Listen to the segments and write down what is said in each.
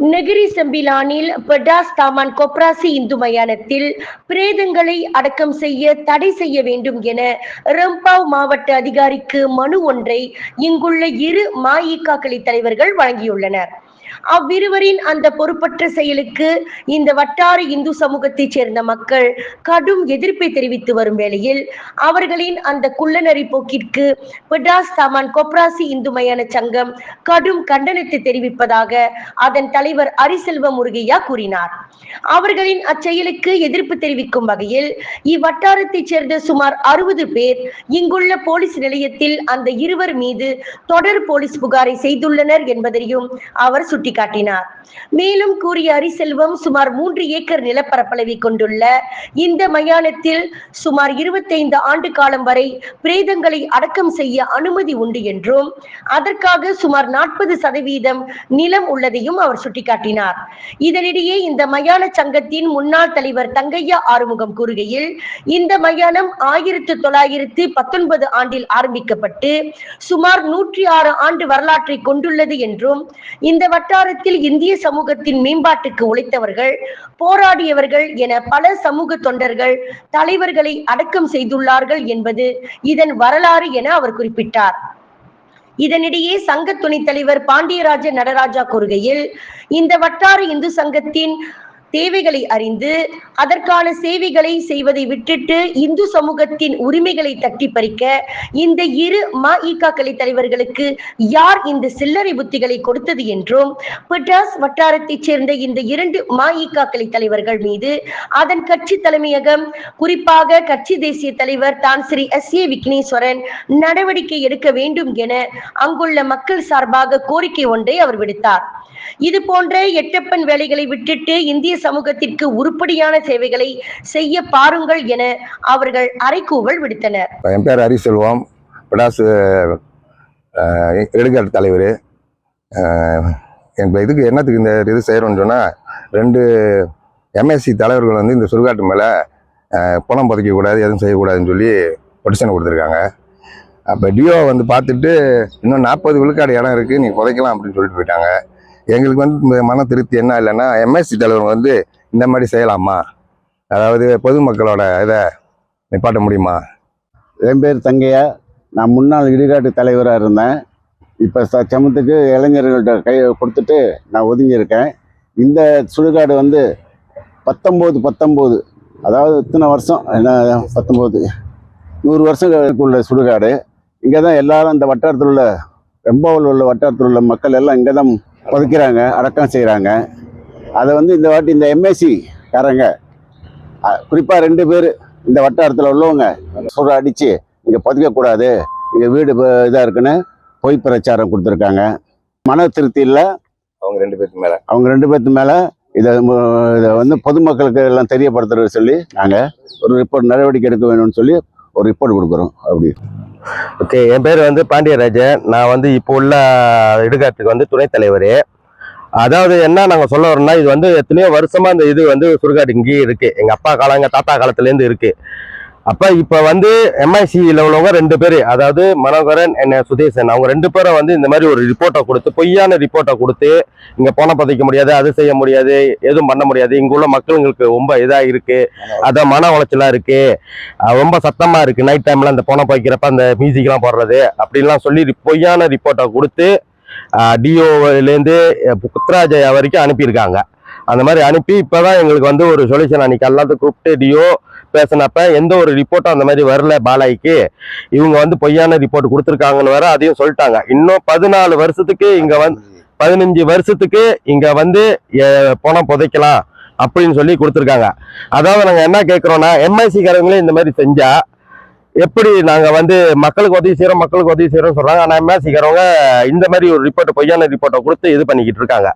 Negeri செம்பிலானில் பெடாஸ் Taman Koperasi இந்து மயானத்தில் பிரேதங்களை அடக்கம் செய்ய தடை செய்ய வேண்டும் என ரம்பாவ் மாவட்ட அதிகாரிக்கு மனு ஒன்றை இங்குள்ள இரு மாயிகாக்களி தலைவர்கள் வழங்கியுள்ளனர். அவ்விருவரின் அந்த பொறுப்பற்ற செயலுக்கு இந்த வட்டார இந்து சமூகத்தைச் சேர்ந்த மக்கள் கடும் எதிர்ப்பை தெரிவித்து வரும் வேளையில் அவர்களின் அந்த குள்ளநரி போக்கிற்கு பிடாஸ் தாமான் கொப்ராசி இந்து மயான சங்கம் கடும் கண்டனத்தை தெரிவிப்பதாக அதன் தலைவர் அரிசெல்வ முருகையா கூறினார். அவர்களின் அச்செயலுக்கு எதிர்ப்பு தெரிவிக்கும் வகையில் இவ்வட்டாரத்தைச் சேர்ந்த சுமார் அறுபது பேர் இங்குள்ள போலீஸ் நிலையத்தில் அந்த இருவர் மீது தொடர் போலீஸ் புகாரை செய்துள்ளனர் என்பதையும் அவர் சுட்டிக்காட்டினார் மேலும் கூறிய அரிசெல்வம் சுமார் மூன்று ஏக்கர் நிலப்பரப்பளவை கொண்டுள்ள இந்த மயானத்தில் சுமார் இருபத்தைந்து ஆண்டு காலம் வரை பிரேதங்களை அடக்கம் செய்ய அனுமதி உண்டு என்றும் அதற்காக சுமார் நாற்பது சதவீதம் நிலம் உள்ளதையும் அவர் சுட்டிக்காட்டினார். இதனிடையே இந்த மயான சங்கத்தின் முன்னாள் தலைவர் தங்கையா ஆறுமுகம் கூறுகையில் இந்த மயானம் ஆயிரத்தி தொள்ளாயிரத்தி பத்தொன்பது ஆண்டில் ஆரம்பிக்கப்பட்டு சுமார் நூற்றி ஆறு ஆண்டு வரலாற்றை கொண்டுள்ளது என்றும் இந்த வட்ட வட்டாரத்தில் இந்திய சமூகத்தின் மேம்பாட்டுக்கு உழைத்தவர்கள் போராடியவர்கள் என பல சமூக தொண்டர்கள் தலைவர்களை அடக்கம் செய்துள்ளார்கள் என்பது இதன் வரலாறு என அவர் குறிப்பிட்டார். இதனிடையே சங்க துணைத் தலைவர் பாண்டியராஜ நடராஜா கூறுகையில் இந்த வட்டார இந்து சங்கத்தின் தேவைகளை அறிந்து அதற்கான சேவைகளை செய்வதை விட்டுட்டு இந்து சமூகத்தின் உரிமைகளை தட்டி பறிக்க இந்த இரு மஇகாக்களை தலைவர்களுக்கு யார் இந்த சில்லறை புத்திகளை கொடுத்தது என்றும் பிட்டாஸ் வட்டாரத்தைச் சேர்ந்த இந்த இரண்டு கலை தலைவர்கள் மீது அதன் கட்சி தலைமையகம் குறிப்பாக கட்சி தேசிய தலைவர் தான் ஸ்ரீ எஸ் ஏ விக்னேஸ்வரன் நடவடிக்கை எடுக்க வேண்டும் என அங்குள்ள மக்கள் சார்பாக கோரிக்கை ஒன்றை அவர் விடுத்தார். இது போன்ற எட்டப்பன் வேலைகளை விட்டுட்டு இந்திய சமூகத்திற்கு உருப்படியான சேவைகளை செய்ய பாருங்கள் என அவர்கள் அறைகூவல் விடுத்தனர். என் பேர் ஹரிசெல்வம். பிடாசு எடுக்காட்டு தலைவர். எங்கள் இதுக்கு என்னத்துக்கு இந்த இது செய்கிறோன்னு சொன்னால் ரெண்டு எம்எஸ்சி தலைவர்கள் வந்து இந்த சுடுகாட்டு மேலே பணம் புதைக்கக்கூடாது எதுவும் செய்யக்கூடாதுன்னு சொல்லி பொட்டிஷன் கொடுத்துருக்காங்க. அப்போ டிஓ வந்து பார்த்துட்டு இன்னும் நாற்பது விழுக்காடு இடம் இருக்குது நீ புதைக்கலாம் அப்படின்னு சொல்லிட்டு போயிட்டாங்க. எங்களுக்கு வந்து இந்த மன திருப்தி என்ன இல்லைன்னா எம்எஸ்சி தலைவர் வந்து இந்த மாதிரி செய்யலாமா? அதாவது பொதுமக்களோட இதை நிப்பாட்ட முடியுமா? என் பேர் தங்கையா. நான் முன்னாள் இடுகாட்டு தலைவராக இருந்தேன். இப்போ சமத்துக்கு இளைஞர்கள்ட்ட கை கொடுத்துட்டு நான் ஒதுங்கியிருக்கேன். இந்த சுடுகாடு வந்து பத்தொம்போது பத்தொம்போது அதாவது இத்தனை வருஷம் என்ன பத்தொம்போது நூறு வருஷங்களுக்கு உள்ள சுடுகாடு. இங்கே தான் எல்லாரும் இந்த வட்டாரத்தில் உள்ள வெம்பாவில் உள்ள வட்டாரத்தில் உள்ள மக்கள் எல்லாம் இங்கே தான் புதைக்கிறாங்க அடக்கம் செய்கிறாங்க அதை வந்து இந்த வாட்டி இந்த எம்எஸ்சி காரங்க குறிப்பாக ரெண்டு பேர் இந்த வட்டாரத்தில் உள்ளவங்க சுட அடித்து இங்கே புதைக்கக்கூடாது இங்கே வீடு இதாக இருக்குன்னு பொய் பிரச்சாரம் கொடுத்துருக்காங்க. மன திருப்தி இல்லை. அவங்க ரெண்டு பேருக்கு மேலே. அவங்க ரெண்டு பேர்த்து மேலே இதை இதை வந்து பொதுமக்களுக்கு எல்லாம் தெரியப்படுத்துறது சொல்லி நாங்கள் ஒரு ரிப்போர்ட் நடவடிக்கை எடுக்க வேணும்னு சொல்லி ஒரு ரிப்போர்ட் கொடுக்குறோம். அப்படி. ஓகே என் பேர் வந்து பாண்டியராஜன். நான் வந்து இப்போ உள்ள இடுகாட்டுக்கு வந்து துணைத் தலைவர். அதாவது என்ன நாங்கள் சொல்ல வரோம்னா இது வந்து எத்தனையோ வருஷமாக இந்த இது வந்து சுடுகாடு இங்கேயே இருக்குது எங்கள் அப்பா காலம் எங்கள் தாத்தா காலத்துலேருந்து இருக்குது அப்ப இப்ப வந்து எம்ஐசியில் உள்ளவங்க ரெண்டு பேர் அதாவது மனோகரன் என்ன சுதேசன் அவங்க ரெண்டு பேரும் வந்து இந்த மாதிரி ஒரு ரிப்போர்ட்டை கொடுத்து பொய்யான ரிப்போர்ட்டை கொடுத்து இங்க போன பதிக்க முடியாது அது செய்ய முடியாது எதுவும் பண்ண முடியாது இங்க உள்ள மக்களுங்களுக்கு ரொம்ப இதா இருக்கு அதான் மன உளைச்சலா இருக்கு ரொம்ப சத்தமா இருக்கு நைட் டைம்ல அந்த பணம் பாய்க்கிறப்ப அந்த மியூசிக்லாம் போடுறது அப்படின்லாம் சொல்லி பொய்யான ரிப்போர்ட்டை கொடுத்து டிஓலேருந்து புத்ராஜயா வரைக்கும் அனுப்பியிருக்காங்க. அந்த மாதிரி அனுப்பி இப்பதான் எங்களுக்கு வந்து ஒரு சொல்யூஷன் அன்னைக்கு எல்லாத்தையும் கூப்பிட்டு டிஓ பேசினப்ப எந்த ஒரு ரிப்போர்ட்டும் அந்த மாதிரி வரல பாலாய்க்கு. இவங்க வந்து பொய்யான ரிப்போர்ட் கொடுத்துருக்காங்கன்னு வேற அதையும் சொல்லிட்டாங்க. இன்னும் பதினாலு வருஷத்துக்கு இங்க வந்து பதினஞ்சு வருஷத்துக்கு இங்க வந்து பணம் புதைக்கலாம் அப்படின்னு சொல்லி கொடுத்துருக்காங்க. அதாவது நாங்க என்ன கேட்குறோன்னா எம்ஐசி காரங்களே இந்த மாதிரி செஞ்சா எப்படி நாங்க வந்து மக்களுக்கு உதவி செய்யறோம் மக்களுக்கு உதவி செய்யறோம் சொல்றாங்க. ஆனா எம்ஐசி காரவங்க இந்த மாதிரி ஒரு ரிப்போர்ட் பொய்யான ரிப்போர்ட்டை கொடுத்து இது பண்ணிக்கிட்டு இருக்காங்க.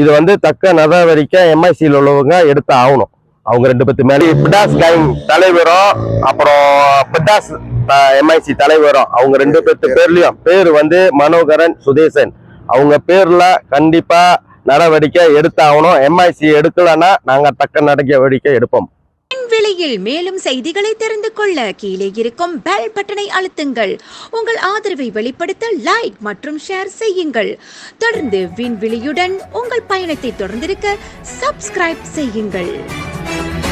இது வந்து தக்க நடவடிக்கை எம்ஐசியில் உள்ளவங்க எடுத்து ஆகணும். அவங்க ரெண்டு பேத்து மேலே பிடாஸ் கேங் தலைவரும் அப்புறம் பிடாஸ் எம்ஐசி தலைவரும். அவங்க ரெண்டு பேத்து பேர்லயும் பேர் வந்து மனோகரன் சுதேசன். அவங்க பேர்ல கண்டிப்பா நடவடிக்கை எடுத்தாகணும். எம்ஐசி எடுக்கலன்னா நாங்க தக்க நடவடிக்கை எடுப்போம். விலையில் மேலும் செய்திகளை தெரிந்து கொள்ள கீழே இருக்கும் பெல் பட்டனை அழுத்துங்கள். உங்கள் ஆதரவை வெளிப்படுத்த லைக் மற்றும் ஷேர் செய்யுங்கள். தொடர்ந்து விண்வெளியுடன் உங்கள் பயணத்தை தொடர்ந்திருக்க சப்ஸ்கிரைப் செய்யுங்கள். Bye.